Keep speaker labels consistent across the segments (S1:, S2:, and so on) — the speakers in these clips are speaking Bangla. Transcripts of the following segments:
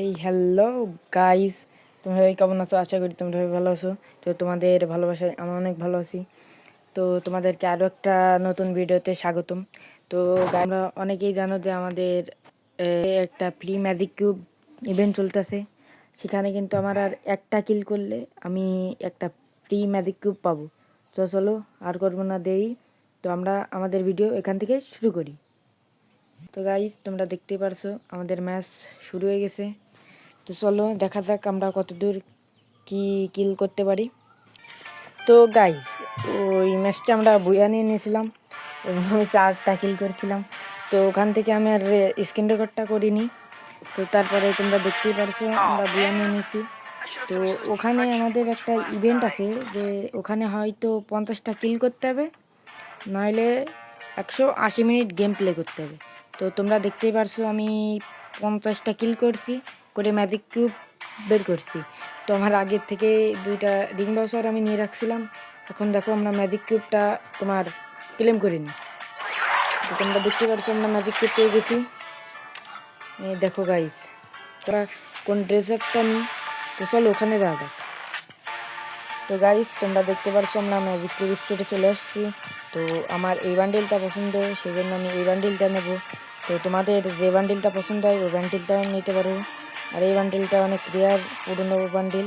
S1: এই হ্যালো গাইস, তোমরা সবাই কেমন আছো? আশা করি তোমরা ভালো আছো। তো তোমাদের ভালোবাসায় আমি অনেক ভালো আছি। তো তোমাদেরকে আরও একটা নতুন ভিডিওতে স্বাগতম। তো আমরা অনেকেই জানো যে আমাদের একটা প্রি ম্যাজিক কিউব ইভেন্ট চলতেছে। সেখানে কিন্তু আমার আর একটা কিল করলে আমি একটা প্রি ম্যাজিক কিউব পাবো। তো চলো, আর করব না দেরি। তো আমরা আমাদের ভিডিও এখান থেকে শুরু করি। তো গাইজ তোমরা দেখতে পারছ, আমাদের ম্যাচ শুরু হয়ে গেছে। তো চলো, দেখা যাক আমরা কতদূর কি কিল করতে পারি। তো গাইজ ওই ম্যাচটা আমরা বইয়া নিয়ে নিয়েছিলাম, এবং আমি চারটা কিল করেছিলাম। তো ওখান থেকে আমি আর স্ক্রিন রেকর্ডটা করিনি। তো তারপরে তোমরা দেখতেই পারছ, আমরা বইয়া নিয়ে নিয়েছি। তো ওখানে আমাদের একটা ইভেন্ট আছে, যে ওখানে হয়তো পঞ্চাশটা কিল করতে হবে, নইলে একশো আশি মিনিট গেম প্লে করতে হবে। তো তোমরা দেখতেই পারছ, আমি পঞ্চাশটা কিল করছি। করে ম্যাজিক কিউব বের করছি। তো আমার আগের থেকে দুইটা রিং বাউসার আমি নিয়ে রাখছিলাম। এখন দেখো আমরা ম্যাজিক কিউবটা তোমার ক্লেম করিনি। তো তোমরা দেখতে পারছ আমরা ম্যাজিক কিউব পেয়ে গেছি। দেখো গাইস তোরা কোন ড্রেস আপটা নিই, তো চলো ওখানে যাওয়া যাক। তো গাইস তোমরা দেখতে পারছ আমরা ম্যাজিক কিউব স্টোরে চলে আসছি। তো আমার এই বান্ডিলটা পছন্দ, সেই জন্য আমি এই বান্ডিলটা নেব। তো তোমাদের যে বান্ডিলটা পছন্দ হয়, ওই বান্ডিলটাও নিতে পারো। আর এই বান্ডিলটা অনেক রেয়ার পুরনো বান্ডিল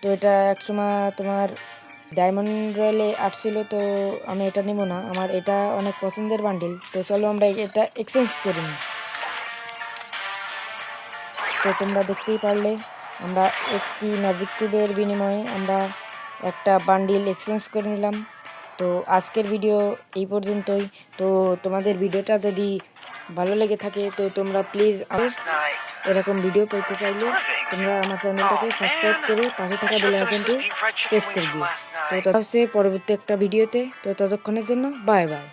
S1: তো এটা একসময় তোমার ডায়মন্ড রয়্যালে আসছিল, তো আমি এটা নেব না। আমার এটা অনেক পছন্দের বান্ডিল তো চলো আমরা এটা এক্সচেঞ্জ করি। নিই তো তোমরা দেখতেই পারলে, আমরা একটি ম্যাজিক কিউবের বিনিময়ে আমরা একটা বান্ডিল এক্সচেঞ্জ করে নিলাম। তো আজকের ভিডিও এই পর্যন্তই। তো তোমাদের ভিডিওটা যদি ভালো লেগে থাকে তো তোমরা প্লিজ এরকম ভিডিও পেতে চাইলে তোমরা আমার চ্যানেলটাকে সাবস্ক্রাইব করে পাশে থাকা বেল আইকনটি প্রেস করে দিও। তো হচ্ছে পরবর্তী একটা ভিডিওতে তো ততক্ষণের জন্য বাই বাই